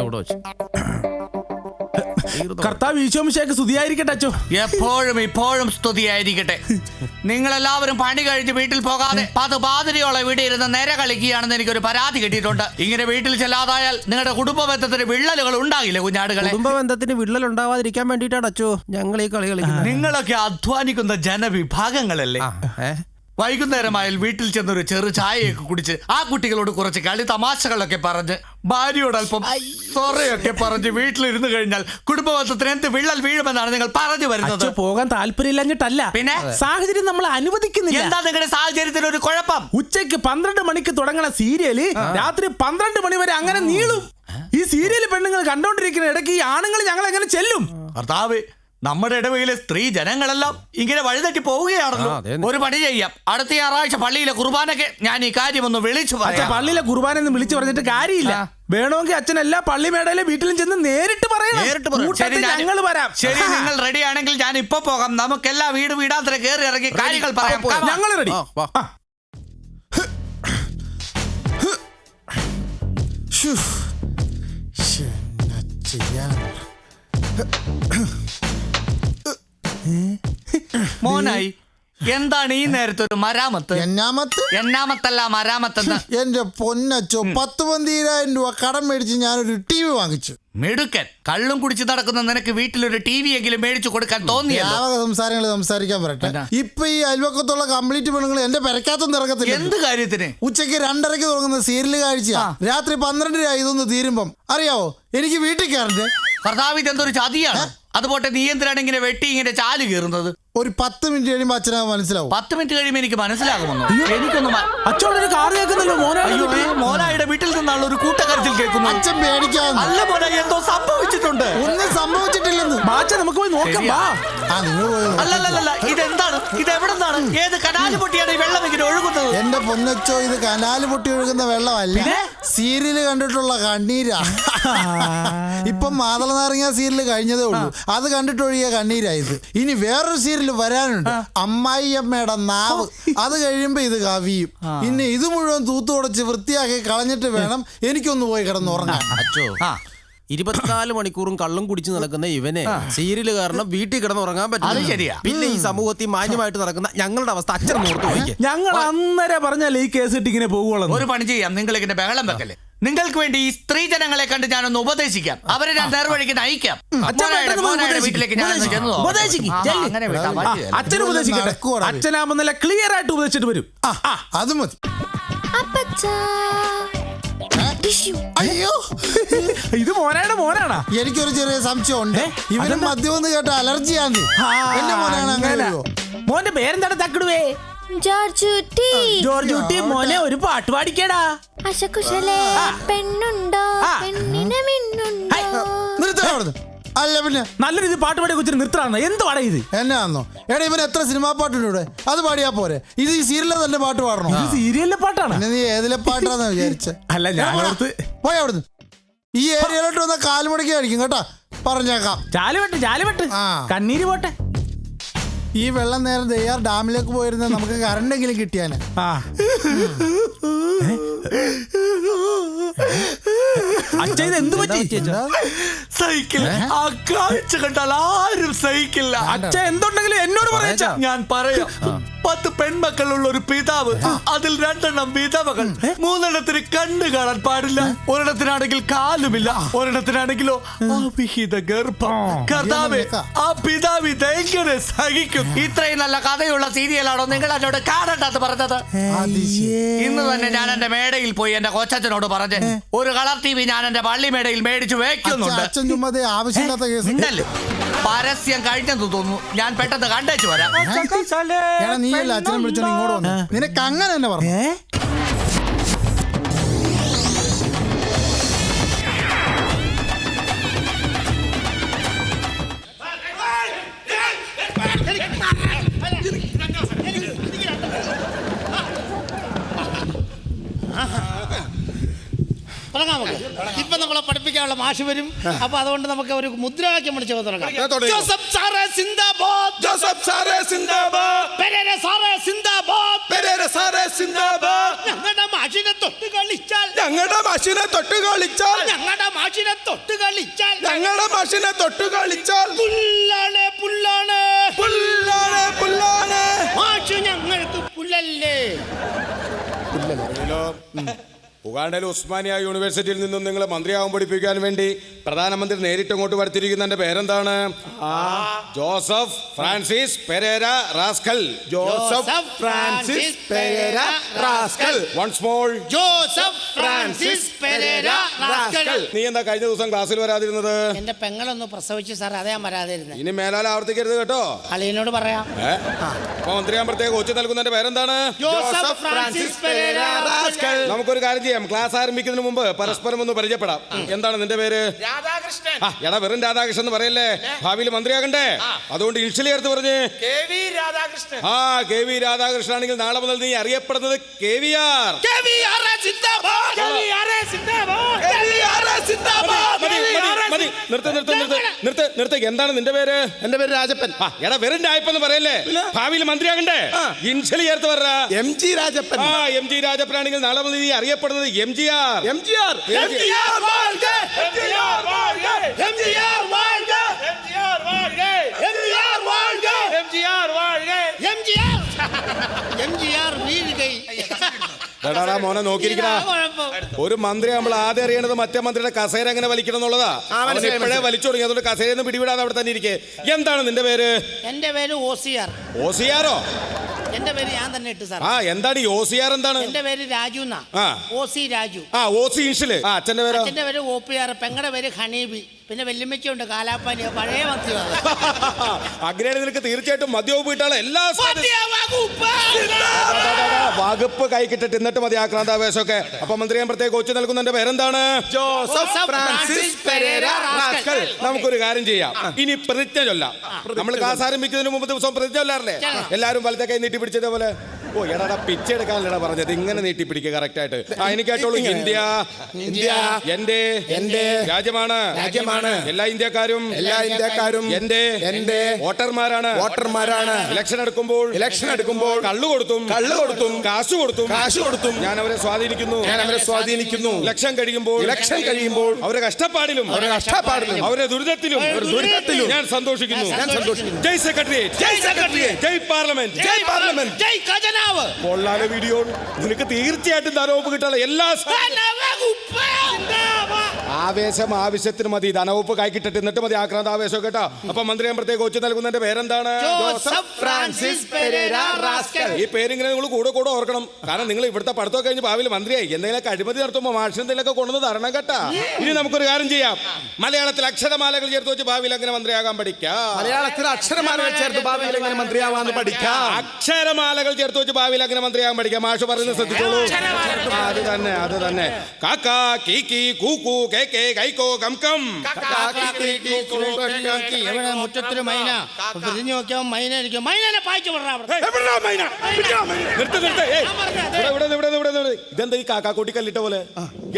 എവിടെ വെച്ച്. കർത്താവ് ഈശോമിശേക്ക് സ്തുതിയായിരിക്കട്ടെ അച്ചോ എപ്പോഴും ഇപ്പോഴും സ്തുതിയായിരിക്കട്ടെ. നിങ്ങൾ എല്ലാവരും പണി കഴിഞ്ഞ് വീട്ടിൽ പോകാതെ പത് പാതിരിയോളം ഇവിടെ ഇരുന്ന് നേരെ കളിക്കുകയാണെന്ന് എനിക്കൊരു പരാതി കിട്ടിയിട്ടുണ്ട്. ഇങ്ങനെ വീട്ടിൽ ചെല്ലാതായാൽ നിങ്ങളുടെ കുടുംബ ബന്ധത്തിന് വിള്ളലുകൾ ഉണ്ടാകില്ലേ കുഞ്ഞാടുകളെ? കുടുംബ ബന്ധത്തിന് വിള്ളൽ ഉണ്ടാവാതിരിക്കാൻ വേണ്ടിയിട്ടാണ് അച്ചോ ഞങ്ങൾ ഈ കളി കളിക്കുന്നത്. നിങ്ങളൊക്കെ അധ്വാനിക്കുന്ന ജനവിഭാഗങ്ങളല്ലേ? വൈകുന്നേരമായാൽ വീട്ടിൽ ചെന്നൊരു ചെറു ചായയൊക്കെ കുടിച്ച് ആ കുട്ടികളോട് കുറച്ച് കളി തമാശകളൊക്കെ പറഞ്ഞ് ഭാര്യയോട് അല്പം സൊറയൊക്കെ പറഞ്ഞ് വീട്ടിലിരുന്ന് കഴിഞ്ഞാൽ കുടുംബബന്ധത്തിന് എന്ത് വിള്ളൽ വീഴുമെന്നാണ് നിങ്ങൾ പറഞ്ഞു വരുന്നത്. പോകാൻ താല്പര്യമില്ലഞ്ഞിട്ടല്ല. പിന്നെ? സാഹചര്യം നമ്മൾ അനുവദിക്കുന്നില്ല. എന്താ നിങ്ങളുടെ സാഹചര്യത്തിൽ ഒരു കുഴപ്പം? ഉച്ചയ്ക്ക് പന്ത്രണ്ട് മണിക്ക് തുടങ്ങണ സീരിയൽ രാത്രി പന്ത്രണ്ട് മണി വരെ അങ്ങനെ നീളും. ഈ സീരിയൽ പെണ്ണുങ്ങൾ കണ്ടോണ്ടിരിക്കുന്ന ഇടയ്ക്ക് ഈ ആണുങ്ങൾ ഞങ്ങൾ എങ്ങനെ ചെല്ലും ഭർത്താവ് നമ്മുടെ ഇടവയിലെ സ്ത്രീ ജനങ്ങളെല്ലാം ഇങ്ങനെ വഴിതെറ്റി പോവുകയാണല്ലോ. ഒരു പണി ചെയ്യാം. അടുത്ത ഞായറാഴ്ച പള്ളിയിലെ കുർബാനയ്ക്ക് ഞാൻ ഈ കാര്യം ഒന്ന് വിളിച്ചു പറയാം. പള്ളിയിലെ കുർബാനെന്ന് വിളിച്ചു പറഞ്ഞിട്ട് കാര്യമില്ല. വേണമെങ്കിൽ അച്ഛൻ എല്ലാ പള്ളി മേടയിലെ വീട്ടിലും ചെന്ന് നേരിട്ട് പറയണം. ഞങ്ങൾ വരാം. ശരി നിങ്ങൾ റെഡി ആണെങ്കിൽ ഞാൻ ഇപ്പൊ പോകാം. നമുക്കെല്ലാം വീട് വീടാത്ര കയറി ഇറങ്ങി കാര്യങ്ങൾ പറയാം. പോകാം ഞങ്ങൾ റെഡി വാ. മോനായി എന്താണ് ഈ നേരത്തെ ഒരു മരാമത്ത്? എന്നാമത്ത്? എന്നാമത്തല്ല മരാമത്തെന്ന്? എന്റെ പൊന്നച്ചോ പത്ത് പന്തീരായിരം രൂപ കടം മേടിച്ച് ഞാനൊരു ടി വി വാങ്ങിച്ചു. മിടുക്കൻ കള്ളും കുടിച്ച് നടക്കുന്ന നിനക്ക് വീട്ടിലൊരു ടി വി എങ്കിലും മേടിച്ചു കൊടുക്കാൻ തോന്നി സംസാരങ്ങൾ സംസാരിക്കാൻ പറയട്ടെ? ഇപ്പൊ ഈ അയൽവക്കത്തുള്ള കംപ്ലീറ്റ് പെണ്ണുങ്ങൾ എന്റെ പെരക്കാത്തൊന്നും ഇറക്കത്തില്ല എന്ത് കാര്യത്തിന്? ഉച്ചയ്ക്ക് രണ്ടരയ്ക്ക് തുടങ്ങുന്ന സീരിയൽ കാഴ്ച രാത്രി പന്ത്രണ്ടര ഇതൊന്ന് തീരുമ്പം. അറിയാവോ? എനിക്ക് വീട്ടിൽ കയറണ്ടേ? കർത്താവ് ഇതെന്തൊരു ചതിയാണ്? അതുപോട്ടെ നീ എന്തിനാണ് ഇങ്ങനെ വെട്ടി ഇങ്ങനെ ചാൽ കീറുന്നത്? ഒരു പത്ത് മിനിറ്റ് കഴിയുമ്പോ അച്ഛനാ മനസ്സിലാവും. പത്ത് മിനിറ്റ് കഴിയുമ്പോ എനിക്ക് മനസ്സിലാകുമെന്ന്. എനിക്കൊന്നും മ- അച്ഛനൊരു കാർ കേൾക്കുന്നല്ലോ മോനാണ് അയ്യോ മോനായുടെ വീട്ടിൽ നിന്നുള്ള ഒരു കൂട്ടക്കരച്ചിൽ കേൾക്കുന്നു അച്ഛൻ പേടിക്കാന്ന് അല്ല മോനെ എന്തോ സംഭവിച്ചിട്ടുണ്ട്. ഒന്നും സംഭവിച്ചിട്ടില്ലെന്ന്. ബാച്ച നമുക്ക് പോയി നോക്കാം വാ ആ നിങ്ങൾ പോയത് അല്ലല്ലല്ല ഇതെന്താണ്? ഇത് എവിടെ നിന്നാണ് ഏത് കനാല് പൊട്ടിയാണ് ഈ വെള്ളം ഇങ്ങനെ ഒഴുകുന്നത്? എന്റെ പൊന്നച്ചോ ഇത് കനാല് പൊട്ടി ഒഴുകുന്ന വെള്ളമല്ല? സീരിയൽ കണ്ടിട്ടുള്ള കണ്ണീരാ. ഇപ്പം മാതള നാരങ്ങ സീരിയൽ കഴിഞ്ഞതേ ഉള്ളൂ. അത് കണ്ടിട്ടൊഴിയ കണ്ണീരായത്. ഇനി വേറൊരു സീരിയൽ വരാനുണ്ട്. അമ്മായിയമ്മയുടെ നാവ്. അത് കഴിയുമ്പോ ഇത് കവിയും. ഇനി ഇത് മുഴുവൻ തൂത്തുടച്ച് വൃത്തിയാക്കി കളഞ്ഞിട്ട് വേണം എനിക്കൊന്ന് പോയി കിടന്നുറങ്ങാൻ അച്ചോ. ആ. ഇരുപത്തിനാല് മണിക്കൂറും കള്ളും കുടിച്ച് നടക്കുന്ന ഇവനെ സീരിയൽ കാരണം വീട്ടിൽ കിടന്നുറങ്ങാൻ പറ്റും ശരിയാ. പിന്നെ ഈ സമൂഹത്തിൽ മാന്യമായിട്ട് നടക്കുന്ന ഞങ്ങളുടെ അവസ്ഥ അച്ഛൻ ഓർത്ത് ഞങ്ങൾ അന്നേരം പറഞ്ഞാൽ ഈ കേസ് ഇട്ട് ഇങ്ങനെ പോകുള്ളൂ ഒരു പണി ചെയ്യാം. നിങ്ങൾ ഇങ്ങനെ ബഹളം വെക്കല്ലേ? നിങ്ങൾക്ക് വേണ്ടി ഈ സ്ത്രീ ജനങ്ങളെ കണ്ട് ഞാനൊന്ന് ഉപദേശിക്കാം. അവരെ ഞാൻ നേർവഴിക്ക് നയിക്കാം. വീട്ടിലേക്ക് ഞാൻ. അങ്ങനെ അച്ഛൻ ഉപദേശിക്കട്ടെ? നടക്കുവാടാ. നല്ല ക്ലിയർ ആയിട്ട് ഉപദേശിച്ചിട്ട് വരും. ആ അത് മതി. അപ്പച്ചാ. അയ്യോ. ഇത് മോനായുടെ മോനാണാ. എനിക്കൊരു ചെറിയ സംശയം ഉണ്ട്. ഇവരും? മദ്യം എന്ന് കേട്ട അലർജിയാണ് എന്റെ മോനാണ് അങ്ങനെ. മോന്റെ പേരെന്താണ് തക്കിടുവേ? ജോർജ് കുട്ടി. മോനെ ഒരു പാട്ട് പാടിക്കടാ. അശകുശലേ പെണ്ണുണ്ടോ? പെണ്ണിനെ മിന്നുണ്ടോ? അല്ല പിന്നെ. നല്ല രീതി പാട്ട് പാടി കൊച്ചിന് നിർത്തണം എന്ത് പാടാ ഇത്? എന്നാന്നോ? എടാ ഇവൻ എത്ര സിനിമാ പാട്ടുണ്ട് ഇവിടെ? അത് പാടിയാ പോരെ. ഇത് ഈ സീരിയലിലെ തന്നെ പാട്ട് പാടണോ? ഇത് സീരിയലിലെ പാട്ടാണ്. നീ ഏതിലെ പാട്ടാന്ന് വിചാരിച്ച? അല്ല, ഞാൻ ഓർത്ത് പോയി അവിടുന്ന്. ഈ ഏരിയയിലോട്ട് വന്ന കാൽമുടക്കി അടിക്കും കേട്ടാ? പറഞ്ഞേക്കാം. ചാലുവെട്ട് ചാലുവെട്ട്. കണ്ണീര് പോട്ടെ. ഈ വെള്ളം നേരെ ദയ്യാർ ഡാമിലേക്ക് പോയിരുന്ന നമുക്ക് കറണ്ടെങ്കിലും കിട്ടിയാനെ ആ. അച്ഛൻ ഇത് എന്ത് പറ്റി? ആ കാഴ്ച കണ്ടാൽ ആരും സഹിക്കില്ല. അച്ഛൻ എന്തുണ്ടെങ്കിലും എന്നോട് പറയാ ഞാൻ പറയാം. പത്ത് പെൺമക്കളുള്ള ഒരു പിതാവ് അതിൽ രണ്ടെണ്ണം വിധവകൾ. മൂന്നെണ്ണത്തിന് കണ്ണ് കാണാൻ പാടില്ല. ഒരിടത്തിനാണെങ്കിൽ കാലുമില്ല. ഒരിടത്തിനാണെങ്കിലോ അവിഹിത ഗർഭം. കർത്താവ് ആ പിതാവ് ഇതെങ്ങനെ സഹിക്കും? ഇത്രയും നല്ല കഥയുള്ള സീരിയലാണോ നിങ്ങൾ എന്നോട് കാണണ്ടെന്ന് പറഞ്ഞത്? ഇന്ന് തന്നെ ഞാൻ എന്റെ മേടയിൽ പോയി എന്റെ കൊച്ചച്ഛനോട് പറഞ്ഞു ഒരു കളർ ടി വി ഞാൻ എന്റെ പള്ളി മേടയിൽ മേടിച്ചു വെക്കുന്നുണ്ട് ആവശ്യമില്ലാത്ത കേസ്. ഉണ്ടല്ലോ പരസ്യം കഴിഞ്ഞെന്ന് തോന്നുന്നു. ഞാൻ പെട്ടെന്ന് കണ്ടേച്ചു വരാം. നീയല്ല അച്ഛനെ വിളിച്ചോണ്ട് ഇങ്ങോട്ട് വന്നു? നിനക്ക് അങ്ങനെ തന്നെ പറഞ്ഞു. ഇപ്പൊ നമ്മളെ പഠിപ്പിക്കാനുള്ള മാഷ് വരും. അപ്പൊ അതുകൊണ്ട് നമുക്ക് ഒരു മുദ്രാവാക്യം വിളിച്ച് തുടങ്ങാം. ജോസഫ് സാറേ സിന്ദാബാദ്. ജോസഫ് സാറേ സിന്ദാബാദ്. പെരേര സാറേ സിന്ദാബാദ്. പെരേര സാറേ സിന്ദാബാദ്. ഞങ്ങളുടെ മാഷിനെ തൊട്ട് കളിച്ചാൽ. ഞങ്ങളുടെ മാഷിനെ തൊട്ട് കളിച്ചാൽ. ഞങ്ങളുടെ മാഷിനെ തൊട്ട് കളിച്ചാൽ. ഞങ്ങളുടെ മാഷിനെ തൊട്ട് കളിച്ചാൽ. പുല്ലാണ് പുല്ലാണ്. പുല്ലാണ് പുല്ലാണ്. മാഷ് ഞങ്ങൾക്ക് പുല്ലല്ലേ? ഉഗാണ്ടയിലെ ഉസ്മാനിയ യൂണിവേഴ്സിറ്റിയിൽ നിന്നും നിങ്ങളെ മന്ത്രിയാവും പഠിപ്പിക്കാൻ വേണ്ടി പ്രധാനമന്ത്രി നേരിട്ട് അങ്ങോട്ട് വരുത്തിയിരിക്കുന്നതിന്റെ പേരെന്താണ്? Joseph Francis Pereira rascal. Joseph Francis Pereira rascal. Once more Joseph Francis Pereira rascal. നീ എന്താ കഴിഞ്ഞ ദിവസം ക്ലാസ്സിൽ വരാതിരുന്നത്? എന്റെ പെങ്ങളൊന്ന് പ്രസവിച്ചു സാർ അതേ ഞാൻ വരാതിരുന്നത് ഇനി മേലാൽ ആവർത്തിക്കരുത് കേട്ടോ. അളിയനോട് പറയാം? അപ്പൊ മന്ത്രിയാൻ പ്രത്യേക കൊച്ചു നൽകുന്നതിന്റെ പേരെന്താണ്? Joseph Francis Pereira rascal. നമുക്കൊരു കാര്യം ചെയ്യാം ക്ലാസ് ആരംഭിക്കുന്നതിന് മുമ്പ് പരസ്പരം ഒന്ന് പരിചയപ്പെടാം. എന്താണ് നിന്റെ പേര്? രാധാകൃഷ്ണൻ. ആ എടാ വെറും രാധാകൃഷ്ണൻ എന്ന് പറയല്ലേ? ഭാവിയിൽ മന്ത്രിയാകണ്ടേ? അതുകൊണ്ട് ഇൻഷലി എടുത്ത് പറഞ്ഞ്. K V Radhakrishnan. ആ കെ വി രാധാകൃഷ്ണൻ ആണെങ്കിൽ നാളെ മുതൽ നീ അറിയപ്പെടുന്നത് കെ വി ആർ. മതി മതി മതി. നിർത്ത് നിർത്ത് നിർത്ത്. നിർത്ത് നിർത്ത്. എന്താണ് നിന്റെ പേര്? എന്റെ പേര് രാജപ്പൻ. ആ എടാ വെറും രാജപ്പെന്ന് പറയല്ലേ? ഭാവിയിൽ മന്ത്രിയാകണ്ടേ? ഇൻഷലി ചേർത്ത് പറ എം ജി രാജപ്പൻ. ആ എം ജി രാജപ്പൻ ആണെങ്കിൽ നാളെ മുതൽ നീ അറിയപ്പെടുന്നത് M G R. M G R. M G R. M G R. എടാടാ മോനെ നോക്കിയിരിക്കണ ഒരു മന്ത്രി നമ്മൾ ആദ്യം അറിയേണ്ടത് മറ്റേ മന്ത്രിയുടെ കസേര എങ്ങനെ വലിക്കണം എന്നുള്ളതാ. ഇപ്പോഴേ വലിച്ചു തുടങ്ങി. അതുകൊണ്ട് കസേരയൊന്നും പിടിവിടാതെ അവിടെ തന്നെ ഇരിക്കേ. എന്താണ് നിന്റെ പേര്? എന്റെ പേര് ഓസിയാർ. ഓസിയാറോ? എന്റെ പേര് ഞാൻ തന്നെ ഇട്ട് സാർ ആ എന്താണ് ഈ ഓസിയാർ എന്താണ്? എന്റെ പേര് രാജു എന്നാ. ആ. ഓസി രാജു. ആ ഓസി ഇൻഷിൽ. ആ അച്ഛന്റെ പേര്? അച്ഛന്റെ പേര് ഓ പി ആർ പെങ്ങളുടെ പേര് ഹണീബി. പിന്നെ വെല്ലുമ്മയ്ക്കുണ്ട് കാലാപ്പാനി പഴയ മന്ത്രിയാണ് അഗ്രേഡ് നിനക്ക് തീർച്ചയായിട്ടും മദ്യവും വീട്ടാളെ എല്ലാ വകുപ്പ് കൈ കിട്ടിട്ട് എന്നിട്ട് മതി ആക്രാന്താവേശമൊക്കെ. അപ്പൊ മന്ത്രി ഞാൻ പ്രത്യേക കൊച്ചു നൽകുന്നതിന്റെ പേരെന്താണ്? Joseph Francis Pereira rascal. നമുക്കൊരു കാര്യം ചെയ്യാം. ഇനി പ്രതിജ്ഞ ചൊല്ലാം. നമ്മൾ ക്ലാസ് ആരംഭിക്കുന്നതിന് മുമ്പ് ദിവസം പ്രതിജ്ഞ ചൊല്ലാറില്ലേ? എല്ലാവരും വലത്തെ കൈ നീട്ടി പിടിച്ചതേ പോലെ ഓ എടാ പിച്ചെടുക്കാനല്ലടാ പറഞ്ഞത്. ഇങ്ങനെ നീട്ടി പിടിക്കുക കറക്റ്റ് ആയിട്ട്. ആ എനിക്ക് കേട്ടോളൂ ഇന്ത്യ ഇന്ത്യ എന്റെ എന്റെ രാജ്യമാണ്. രാജ്യമാണ്. എല്ലാ ഇന്ത്യക്കാരും എല്ലാ ഇന്ത്യക്കാരും എന്റെ എന്റെ വോട്ടർമാരാണ്. വോട്ടർമാരാണ്. ഇലക്ഷൻ എടുക്കുമ്പോൾ ഇലക്ഷൻ എടുക്കുമ്പോൾ കള്ളു കൊടുത്തും കള്ള് കൊടുത്തും കാശ് കൊടുത്തും കാശ് കൊടുത്തും. ഞാൻ അവരെ സ്വാധീനിക്കുന്നു. ഞാൻ അവരെ സ്വാധീനിക്കുന്നു. ഇലക്ഷൻ കഴിയുമ്പോൾ ഇലക്ഷൻ കഴിയുമ്പോൾ അവരെ കഷ്ടപ്പാടിലും അവരെ കഷ്ടപ്പാടിലും അവരെ ദുരിതത്തിലും അവരുടെ ദുരിതത്തിലും. ഞാൻ സന്തോഷിക്കുന്നു. ഞാൻ സന്തോഷിക്കുന്നു. ജയ് സെക്രട്ടറി ജയ് സെക്രട്ടറി ജയ് പാർലമെന്റ്. ജയ് പാർലമെന്റ്. ജയ് ഖജനാവ് കൊള്ളാല വീഡിയോ നിനക്ക് തീർച്ചയായിട്ടും ധനവകുപ്പ് കിട്ടാനുള്ള എല്ലാ ആവേശം ആവശ്യത്തിന് മതി. ധനവകുപ്പ് കൈക്കിട്ടിട്ട് എന്നിട്ട് മതി ആക്രാന്ത ആവേശം കേട്ടോ. അപ്പൊ മന്ത്രി ഞാൻ പ്രത്യേക കൊച്ചു നൽകുന്നതിന്റെ പേരെന്താണ്? ഫ്രാൻസിസ് ഈ പേരിങ്ങനെ നിങ്ങൾ കൂടെ കൂടെ ഓർക്കണം. കാരണം നിങ്ങൾ ഇവിടുത്തെ പഠിത്തം കഴിഞ്ഞ് ഭാവിയിൽ മന്ത്രിയായി. എന്തെങ്കിലും അഴിമതി നടത്തുമ്പോൾ മാഷിനെന്തെങ്കിലുമൊക്കെ കൊണ്ടു കൊണ്ടുവന്ന് തരണം കേട്ടാ. ഇനി നമുക്കൊരു കാര്യം ചെയ്യാം. മലയാളത്തിൽ അക്ഷരമാലകൾ ചേർത്ത് വെച്ച് ഭാവിയിൽ അങ്ങനെ മന്ത്രിയാകാൻ പഠിക്കാം? മലയാളത്തിൽ അക്ഷരമാലകൾ ചേർത്ത് ഭാവിയിൽ എങ്ങനെ മന്ത്രിയാവാന്ന് പഠിക്കാം? അക്ഷരമാലകൾ ചേർത്ത് വെച്ച് ഭാവിയിൽ അങ്ങനെ മന്ത്രിയാകാൻ പഠിക്കാം? മാഷ് പറയുന്നത് ശ്രദ്ധിച്ചോളൂ. അത് തന്നെ അത് തന്നെ. കാക്ക കീ കൂക്കു കേ കേ കൈക്കോ കം കം എവിടെ മുറ്റത്തൊരു മൈന പിരിഞ്ഞു നോക്കിയാൽ മൈന ഇരിക്കും മൈനനെ പായിച്ചു. ഇതെന്താ ഈ കാക്കാക്കൂട്ടി കല്ലിട്ട പോലെ?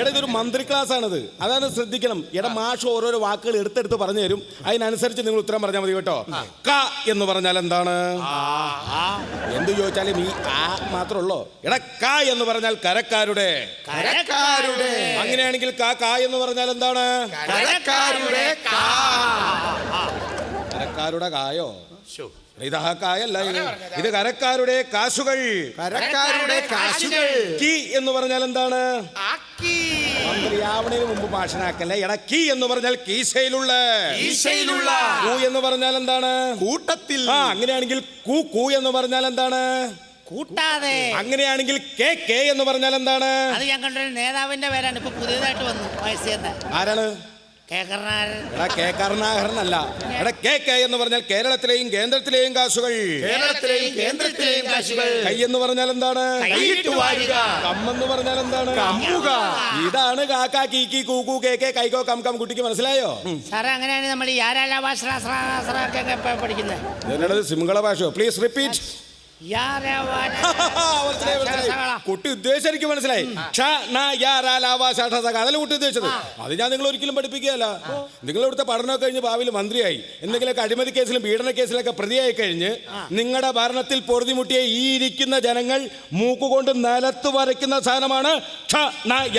എടാ ഇതൊരു മന്ത്രി ക്ലാസ് ആണത്. അതാണ് ശ്രദ്ധിക്കണം. എടാ മാഷ് ഓരോരോ വാക്കുകൾ എടുത്തെടുത്ത് പറഞ്ഞു തരും. അതിനനുസരിച്ച് നിങ്ങൾ ഉത്തരം പറഞ്ഞാൽ മതി കേട്ടോ. ക എന്ന് പറഞ്ഞാൽ എന്താണ്? എന്ത് ചോദിച്ചാലും ഈ ആ മാത്രമുള്ളോ? എടാ ക എന്ന് പറഞ്ഞാൽ കരക്കാരുടെ. കരക്കാരുടെ. അങ്ങനെയാണെങ്കിൽ കാ കാ എന്ന് പറഞ്ഞാൽ എന്താണ് കരക്കാരുടെ കരക്കാരുടെ കായോ? ഇത് ആ കായല്ല ഇത്. കരക്കാരുടെ കാശുകൾ. കരക്കാരുടെ കാശുകൾ. കീ എന്ന് പറഞ്ഞാൽ എന്താണ്? മന്ത്രിയാവണതിന് മുമ്പ് ഭാഷനാക്കല്ലേ എടാ കീ എന്ന് പറഞ്ഞാൽ കീശയിലുള്ള. ഈശയിലുള്ള കൂ എന്ന് പറഞ്ഞാൽ എന്താണ്? കൂട്ടത്തിൽ. ആ അങ്ങനെയാണെങ്കിൽ കൂ കൂ എന്ന് പറഞ്ഞാൽ എന്താണ്? കൂട്ടാതെ. അങ്ങനെയാണെങ്കിൽ കെ കെ എന്ന് പറഞ്ഞാൽ എന്താണ്? അത് ഞാൻ കണ്ടൊരു നേതാവിന്റെ പേരാണ്. ഇപ്പൊ പുതിയതായിട്ട് വന്നു വയസ്സേന്ന്. ആരാണ്? എടാ കെ കരുണാകരനല്ല. എടാ കെ കെ എന്ന് പറഞ്ഞാൽ കേരളത്തിലെയും കേന്ദ്രത്തിലെയും കാശുകൾ. കേരളത്തിലെയും കേന്ദ്രത്തിലെയും കാശുകൾ. കൈ എന്ന് പറഞ്ഞാൽ എന്താണ്? കമ്മെന്ന് പറഞ്ഞാൽ എന്താണ്? ഇതാണ് കാക്ക കീക്കി കൂക്കു കേ കെ കൈക്കോ കം കം കുട്ടിക്ക് മനസ്സിലായോ? സാറേ അങ്ങനെയാണ് നമ്മൾ ഈ പഠിക്കുന്നത്? സിംഗള ഭാഷയോ? പ്ലീസ് റിപ്പീറ്റ് കുട്ടി ഉദ്ദേശം എനിക്ക് മനസ്സിലായി. അതല്ല കുട്ടി ഉദ്ദേശിച്ചത്? അത് ഞാൻ നിങ്ങൾ ഒരിക്കലും പഠിപ്പിക്കുകയല്ല. നിങ്ങൾ ഇവിടുത്തെ പഠനമൊക്കെ കഴിഞ്ഞ് ഭാവിയിൽ മന്ത്രിയായി. എന്തെങ്കിലുമൊക്കെ അഴിമതി കേസിലും പീഡന കേസിലൊക്കെ പ്രതിയായി കഴിഞ്ഞ് നിങ്ങളുടെ ഭരണത്തിൽ പൊറുതിമുട്ടിയ ഈ ഇരിക്കുന്ന ജനങ്ങൾ മൂക്കുകൊണ്ട് നിലത്ത് വരയ്ക്കുന്ന സാധനമാണ് ക്ഷ, മന്ത്രി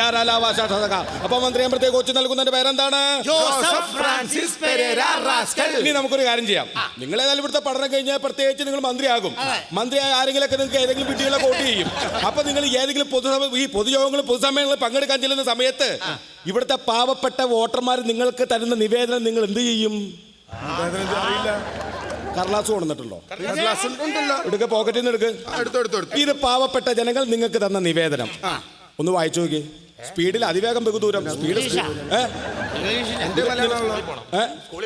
അപ്പൊ മന്ത്രിയാകുമ്പോഴത്തേക്ക് കൊച്ചു നൽകുന്നതിന്റെ പേരെന്താണ്? ഇനി നമുക്കൊരു കാര്യം ചെയ്യാം. നിങ്ങൾ ഏതായാലും ഇവിടുത്തെ പഠനം കഴിഞ്ഞാൽ പ്രത്യേകിച്ച് നിങ്ങൾ മന്ത്രിയാകും. മന്ത്രിയായ ആരെങ്കിലൊക്കെ നിങ്ങൾക്ക് ഏതെങ്കിലും വീട്ടുകളെ വോട്ട് ചെയ്യും. അപ്പൊ നിങ്ങൾ ഏതെങ്കിലും പൊതുസഭ ഈ പൊതുയോഗങ്ങളും പൊതുസമ്മേളനങ്ങൾ പങ്കെടുക്കാൻ ചെല്ലുന്ന സമയത്ത് ഇവിടുത്തെ പാവപ്പെട്ട വോട്ടർമാർ നിങ്ങൾക്ക് തരുന്ന നിവേദനം നിങ്ങൾ എന്ത് ചെയ്യും? കർലാസ് കൊണ്ടുവന്നിട്ടുണ്ടോ? എടുക്ക പോക്കറ്റിൽ നിന്ന് എടുക്ക്. ഇത് പാവപ്പെട്ട ജനങ്ങൾ നിങ്ങൾക്ക് തന്ന നിവേദനം. ഒന്ന് വായിച്ചു നോക്കി. സ്പീഡിൽ അതിവേഗം ബഹുദൂരം. ദൂരം സ്പീഡ്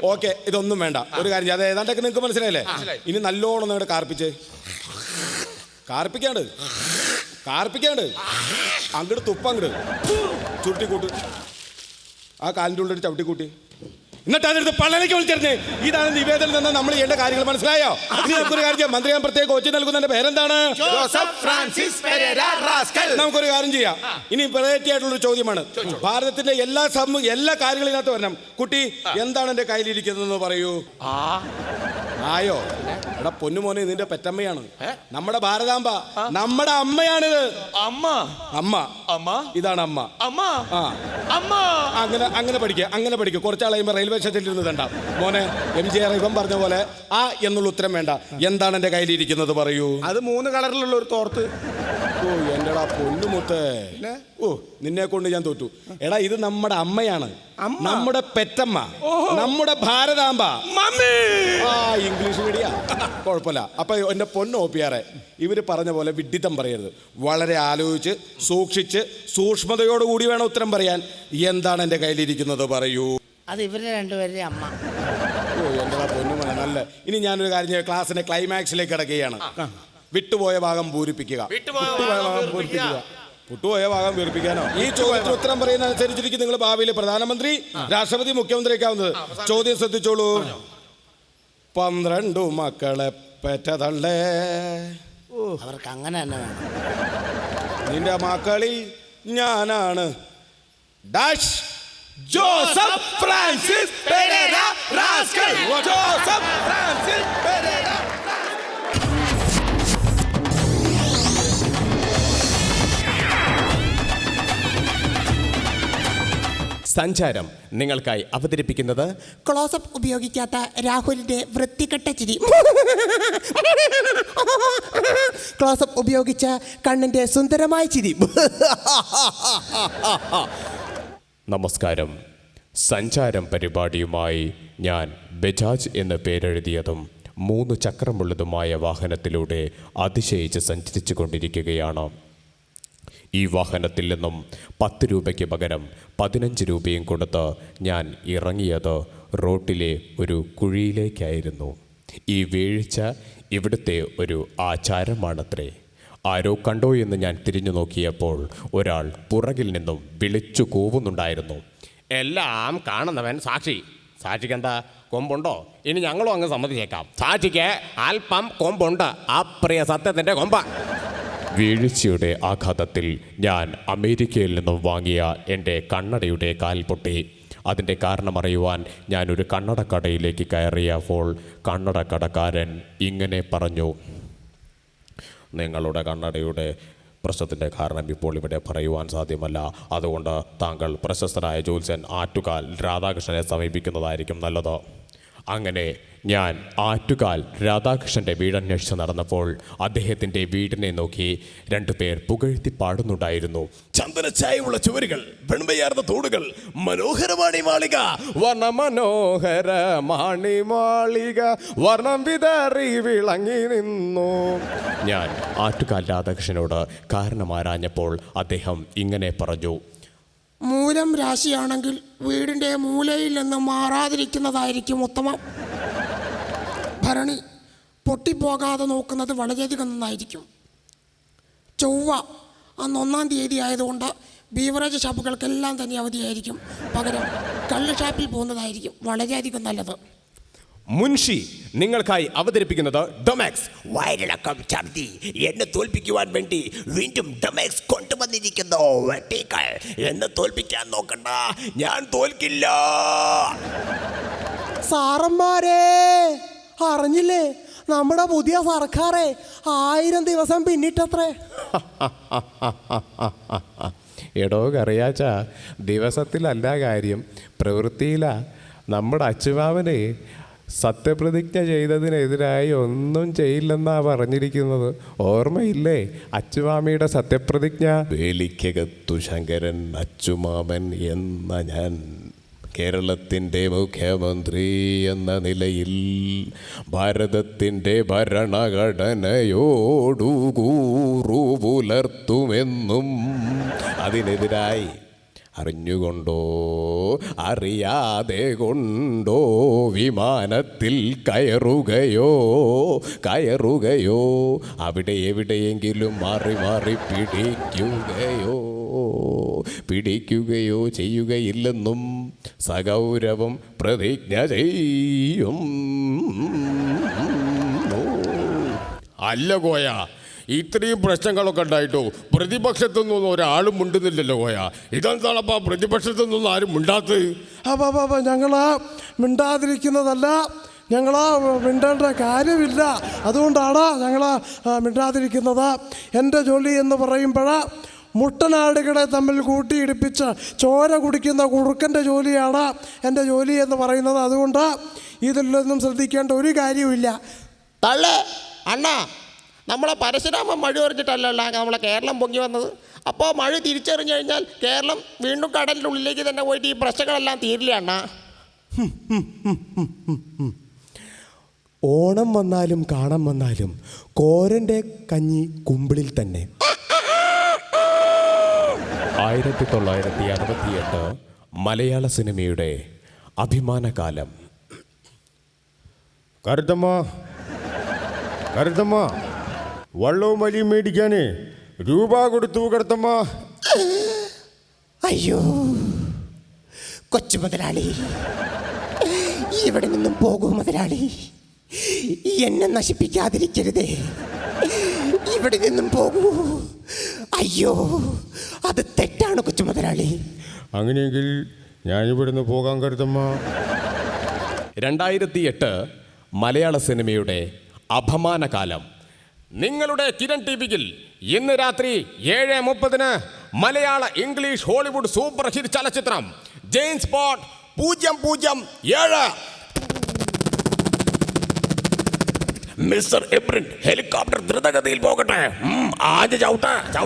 ഓക്കെ ഇതൊന്നും വേണ്ട. ഒരു കാര്യം. അത് ഏതാണ്ടൊക്കെ നിങ്ങൾക്ക് മനസ്സിലായില്ലേ? ഇനി നല്ലോണം നിങ്ങളുടെ കാർപ്പിച്ച്. കാർപ്പിക്കാണ്ട്. കാർപ്പിക്കാണ്ട്. അങ്ങോട്ട് തുപ്പങ്ങട്. ചുരുട്ടിക്കൂട്ട് ആ കാലിന്റെ ഉള്ളിൽ ചവിട്ടിക്കൂട്ടി. എന്നിട്ട് അതെടുത്ത് പള്ളലേക്ക് വിളിച്ചിരുന്നേ ഇതാണ് നിവേദനം തന്നെ നമ്മൾ ചെയ്യേണ്ട കാര്യങ്ങൾ മനസ്സിലായോ? ഇനി നമുക്കൊരു കാര്യം ചെയ്യാം മന്ത്രി ഞാൻ പ്രത്യേക കോച്ച് നൽകുന്നതിന്റെ പേരെന്താണ്? നമുക്കൊരു കാര്യം ചെയ്യാം. ഇനി വെറൈറ്റി ഒരു ചോദ്യമാണ്. ഭാരതത്തിന്റെ എല്ലാ സമ എല്ലാ കാര്യങ്ങളിനകത്ത് വരണം. കുട്ടി എന്താണ് എന്റെ കയ്യിലിരിക്കുന്നതെന്ന് പറയൂ. ആയോ? എടാ പൊന്നുമോനെ ഇതിന്റെ പെറ്റമ്മയാണ്. നമ്മുടെ ഭാരതാംബ. നമ്മുടെ അമ്മയാണിത്. അമ്മ. അമ്മ. അമ്മ. ഇതാണ് അമ്മ. അമ്മ. അമ്മ. അങ്ങനെ അങ്ങനെ പഠിക്കുക അങ്ങനെ പഠിക്കുക കുറച്ചാൾ കഴിയുമ്പോൾ റെയിൽവേ സ്റ്റേഷനിൽ ഇരുന്ന് കണ്ട. മോനെ എം ജി ആർ ഇവൻ പറഞ്ഞ പോലെ ആ എന്നുള്ള ഉത്തരം വേണ്ട. എന്താണ് എന്റെ കയ്യിലിരിക്കുന്നത് പറയൂ? അത് മൂന്ന് കളറിലുള്ള ഒരു തോർത്ത്. ഓ എന്റെടാ പൊന്നുമുത്തേ ഓ നിന്നെ കൊണ്ട് ഞാൻ തോറ്റു. എടാ ഇത് നമ്മുടെ അമ്മയാണ്. നമ്മുടെ പെറ്റമ്മ. നമ്മുടെ ഭാരതാംബ. മമ്മി. ആ ഇംഗ്ലീഷ് മീഡിയ. കുഴപ്പമില്ല. അപ്പൊ എന്റെ പൊന്ന് ഓപ്പിയാറെ ഇവർ പറഞ്ഞ പോലെ വിഡിത്തം പറയരുത്. വളരെ ആലോചിച്ച് സൂക്ഷിച്ച് സൂക്ഷ്മതയോടുകൂടി വേണം ഉത്തരം പറയാൻ. എന്താണ് എന്റെ കയ്യിലിരിക്കുന്നത്? പറയൂ. അത് ഇവരുടെ രണ്ടുപേരുടെ അമ്മ. ഓ എന്റെടാ പൊന്നു മോനെ നല്ല. ഇനി ഞാനൊരു കാര്യം ചെയ്യാം. ക്ലാസ്സിന്റെ ക്ലൈമാക്സിലേക്ക് കിടക്കുകയാണ്. വിട്ടുപോയ ഭാഗം പൂരിപ്പിക്കുക. വിട്ടുപോയ ഭാഗം പൂരിപ്പിക്കുക. വിട്ടുപോയ ഭാഗം പൂരിപ്പിക്കാനോ? ഈ ചോദ്യത്തിന് ഉത്തരം പറയുന്ന അനുസരിച്ചിരിക്കും നിങ്ങൾ ഭാവിയിൽ പ്രധാനമന്ത്രി രാഷ്ട്രപതി മുഖ്യമന്ത്രി ഒക്കെ ആവുന്നത് ചോദ്യം ശ്രദ്ധിച്ചോളൂ. പന്ത്രണ്ടു മക്കളെ പെറ്റതള്ളേ. അവർക്ക് അങ്ങനെ തന്നെ നിന്റെ മക്കളിൽ ഞാനാണ്. Dash Joseph Francis Pereira rascal Joseph Francis Pereira. സഞ്ചാരം നിങ്ങൾക്കായി അവതരിപ്പിക്കുന്നത് ക്ലോസപ്പ് ഉപയോഗിക്കാത്ത രാഹുലിന്റെ വൃത്തികെട്ട ചിരി. ക്ലോസപ്പ് ഉപയോഗിച്ച കണ്ണിന്റെ സുന്ദരമായ ചിരി. നമസ്കാരം. സഞ്ചാരം പരിപാടിയുമായി ഞാൻ ബജാജ് എന്ന് പേരെഴുതിയതും മൂന്ന് ചക്രമുള്ളതുമായ വാഹനത്തിലൂടെ അതിശയിച്ച് സഞ്ചരിച്ചു കൊണ്ടിരിക്കുകയാണ് ഈ വാഹനത്തിൽ നിന്നും പത്ത് രൂപയ്ക്ക് പകരം പതിനഞ്ച് രൂപയും കൊടുത്ത് ഞാൻ ഇറങ്ങിയത് റോട്ടിലെ ഒരു കുഴിയിലേക്കായിരുന്നു. ഈ വീഴ്ച ഇവിടുത്തെ ഒരു ആചാരമാണത്രേ. ആരോ കണ്ടോ എന്ന് ഞാൻ തിരിഞ്ഞു നോക്കിയപ്പോൾ ഒരാൾ പുറകിൽ നിന്നും വിളിച്ചു കൂവുന്നുണ്ടായിരുന്നു. എല്ലാം കാണുന്നവൻ സാക്ഷി. സാക്ഷിക്ക് എന്താ കൊമ്പുണ്ടോ? ഇനി ഞങ്ങളും അങ്ങ് സമ്മതിച്ചേക്കാം. സാക്ഷിക്ക് അല്പം കൊമ്പുണ്ട്. ആ പ്രിയ സത്യത്തിന്റെ കൊമ്പ. വീഴ്ചയുടെ ആഘാതത്തിൽ ഞാൻ അമേരിക്കയിൽ നിന്നും വാങ്ങിയ എന്റെ കണ്ണടയുടെ കാൽ പൊട്ടി അതിന്റെ കാരണമറിയുവാൻ ഞാനൊരു കണ്ണടക്കടയിലേക്ക് കയറിയപ്പോൾ കണ്ണടക്കടക്കാരൻ ഇങ്ങനെ പറഞ്ഞു. നിങ്ങളുടെ കണ്ണടയുടെ പ്രശ്നത്തിന്റെ കാരണം ഇപ്പോൾ ഇവിടെ പറയുവാൻ സാധ്യമല്ല. അതുകൊണ്ട് താങ്കൾ പ്രശസ്തനായ ജോത്സ്യൻ ആറ്റുകാൽ രാധാകൃഷ്ണനെ സമീപിക്കുന്നതായിരിക്കും നല്ലത്. അങ്ങനെ ഞാൻ ആറ്റുകാൽ രാധാകൃഷ്ണന്റെ വീടന്വേഷിച്ച് നടന്നപ്പോൾ അദ്ദേഹത്തിന്റെ വീടിനെ നോക്കി രണ്ടുപേർ പുകഴ്ത്തി പാടുന്നുണ്ടായിരുന്നു. ചന്ദനച്ചായുള്ള ചുവരുകൾ വെണ്മയാർന്ന തൂണുകൾ മനോഹരമാണി മാളിക. വർണ മനോഹര മാണി മാളിക വർണം വിതറി വിളങ്ങി നിന്നു. ഞാൻ ആറ്റുകാൽ രാധാകൃഷ്ണനോട് കാരണമാരാഞ്ഞപ്പോൾ അദ്ദേഹം ഇങ്ങനെ പറഞ്ഞു. മൂലം രാശിയാണെങ്കിൽ വീടിന്റെ മൂലയിൽ നിന്ന് മാറാതിരിക്കുന്നതായിരിക്കും ഉത്തമം. ഭരണി പൊട്ടിപ്പോകാതെ നോക്കുന്നത് വളരെയധികം നന്നായിരിക്കും. ചൊവ്വ അന്ന് ഒന്നാം തീയതി ആയതുകൊണ്ട് ബീവറേജ് ഷാപ്പുകൾക്കെല്ലാം തന്നെ അവധിയായിരിക്കും. പകരം കള്ള് ഷാപ്പിൽ പോകുന്നതായിരിക്കും വളരെയധികം നല്ലത്. മുൻഷി നിങ്ങൾക്കായി അവതരിപ്പിക്കുന്നത് ഡൊമാക്സ് വയറിളക്കം ഛർദി എന്നെ തോൽപ്പിക്കുവാൻ വേണ്ടി വീണ്ടും ഡൊമാക്സ് കൊണ്ടുവന്നിരിക്കുന്നു. വെട്ടിക്കൾ എന്നെ തോൽപ്പിക്കാൻ നോക്കണ്ട. ഞാൻ തോൽക്കില്ല. സാറന്മാരെ അറിഞ്ഞില്ലേ? നമ്മുടെ പുതിയ സർക്കാരെ ആയിരം ദിവസം പിന്നിട്ടത്രേ. എടോ കറിയാച്ച ദിവസത്തിലല്ല കാര്യം. പ്രവൃത്തിയിലാ. നമ്മുടെ അച്ചുമാവനെ സത്യപ്രതിജ്ഞ ചെയ്തതിനെതിരായി ഒന്നും ചെയ്യില്ലെന്നാ പറഞ്ഞിരിക്കുന്നത്. ഓർമ്മയില്ലേ? അച്ചുമാമിയുടെ സത്യപ്രതിജ്ഞ? വേലിക്കകത്തു ശങ്കരൻ അച്ചുമാമൻ എന്ന ഞാൻ കേരളത്തിന്റെ മുഖ്യമന്ത്രി എന്ന നിലയിൽ ഭാരതത്തിന്റെ ഭരണഘടനയോടു കൂറു പുലർത്തുമെന്നും അതിനെതിരായി അറിഞ്ഞുകൊണ്ടോ? അറിയാതെ കൊണ്ടോ? വിമാനത്തിൽ കയറുകയോ? കയറുകയോ? അവിടെ എവിടെയെങ്കിലും മാറി മാറി പിടിക്കുകയോ? പിടിക്കുകയോ ചെയ്യുകയില്ലെന്നും സഗൗരവം പ്രതിജ്ഞ ചെയ്യും. അല്ല കോയ ഇത്രയും പ്രശ്നങ്ങളൊക്കെ ഉണ്ടായിട്ടോ പ്രതിപക്ഷത്തു നിന്നൊന്നും ഒരാളും മിണ്ടുന്നില്ലല്ലോ കോയ ഇതെന്താണപ്പാ പ്രതിപക്ഷത്തു നിന്നൊന്നും ആരും മിണ്ടാത്തത്? അപ്പൊ ഞങ്ങൾ മിണ്ടാതിരിക്കുന്നതല്ല. ഞങ്ങൾ മിണ്ടേണ്ട കാര്യമില്ല. അതുകൊണ്ടാണ് ഞങ്ങൾ മിണ്ടാതിരിക്കുന്നത്. എന്റെ ജോലി എന്ന് പറയുമ്പോൾ മുട്ടനാടുകളെ തമ്മിൽ കൂട്ടിയിടിപ്പിച്ച് ചോര കുടിക്കുന്ന കുറുക്കന്റെ ജോലിയാണ് എന്റെ ജോലി എന്ന് പറയുന്നത്. അതുകൊണ്ട് ഇതിലൊന്നും ശ്രദ്ധിക്കേണ്ട ഒരു കാര്യവുമില്ല. തള്ളേ അണ്ണാ നമ്മളെ പരശുരാമൻ മഴ എറിഞ്ഞിട്ടല്ലല്ലോ നമ്മളെ കേരളം പൊങ്ങി വന്നത്. അപ്പോൾ മഴ തിരിച്ചറിഞ്ഞു കഴിഞ്ഞാൽ കേരളം വീണ്ടും കടലിന്റെ ഉള്ളിലേക്ക് തന്നെ പോയിട്ട് ഈ പ്രശ്നങ്ങളെല്ലാം തീരില്ല അണ്ണാ? ഓണം വന്നാലും കാണം വന്നാലും കോരന്റെ കഞ്ഞി കുമ്പിളിൽ തന്നെ. ആയിരത്തി തൊള്ളായിരത്തി അറുപത്തിയെട്ട് മലയാള സിനിമയുടെ അഭിമാനകാലം. കരുത്തമ്മ. കരുത്തമ്മ. വള്ളവും വലിയും മേടിക്കാനേ. രൂപ കൊടുത്തു കിടത്തമ്മ. അയ്യോ കൊച്ചു മുതലാളി. ഇവിടെ നിന്നും പോകൂ മുതലാളി. എന്നെ നശിപ്പിക്കാതിരിക്കരുതേ. ഇവിടെ നിന്നും പോകൂ. അയ്യോ അത് തെറ്റാണ് കൊച്ചു മുതലാളി. അങ്ങനെയെങ്കിൽ ഞാനിവിടുന്ന് പോകാൻ കരുതമ്മ. രണ്ടായിരത്തി എട്ട് മലയാള സിനിമയുടെ അപമാനകാലം. നിങ്ങളുടെ കിരൺ ടി വിയിൽ ഇന്ന് രാത്രി ഏഴ് മുപ്പതിന് മലയാള ഇംഗ്ലീഷ് ഹോളിവുഡ് സൂപ്പർ ഹിറ്റ് ചലച്ചിത്രം ജെയിംസ് ബോട്ട് പൂജ്യം പൂജ്യം ഏഴ്. മിസ്റ്റർ എബ്രിൻ ഹെലികോപ്റ്റർ ദ്രുതഗതിയിൽ പോകട്ടെ. ആദ്യ ചവിട്ട അച്ഛാ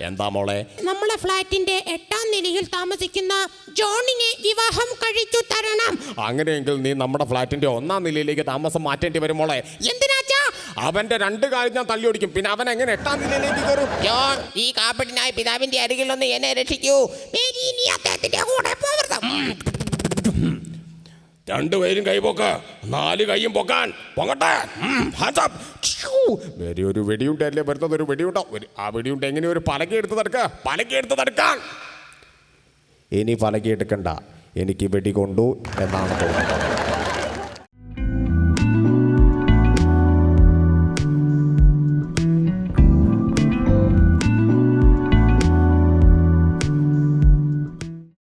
എന്താ മോളെ? നമ്മളെ ഫ്ലാറ്റിന്റെ എട്ടാം നിലയിൽ താമസിക്കുന്ന ജോണിനെ വിവാഹം കഴിച്ചു തരണം. അങ്ങനെയെങ്കിൽ നീ നമ്മുടെ ഫ്ലാറ്റിന്റെ ഒന്നാം നിലയിലേക്ക് താമസം മാറ്റേണ്ടി വരും മോളെ. എന്തിനാച്ചാ അവന്റെ രണ്ട് കാര്യം ഞാൻ തള്ളി ഓടിക്കും. പിന്നെ അവൻ എങ്ങനെ എട്ടാം നിലയിലേക്ക് കയറും? ജോൺ ഈ കാപ്പട്ടിനായ പിതാവിന്റെ അരികിൽ ഒന്ന് എന്നെ രക്ഷിക്കൂ. മേരി നീ അദ്ദേഹത്തിന്റെ കൂടെ പോകരുത് ഉം. രണ്ടുപേരും കൈ പൊക്ക. നാല് കൈയും പൊക്കാൻ. പൊങ്ങട്ടെ. ഒരു വെടിയുണ്ടല്ലേ വരുന്നത് ഒരു വെടിയുണ്ടോ? ആ വെടിയുണ്ട് എങ്ങനെ ഒരു പലക എടുത്ത് തടുക്ക പലക എടുത്ത് തടുക്കാൻ ഇനി പലക എടുക്കണ്ട. എനിക്ക് വെടി കൊണ്ടു എന്നാണ് തോന്നുന്നത്.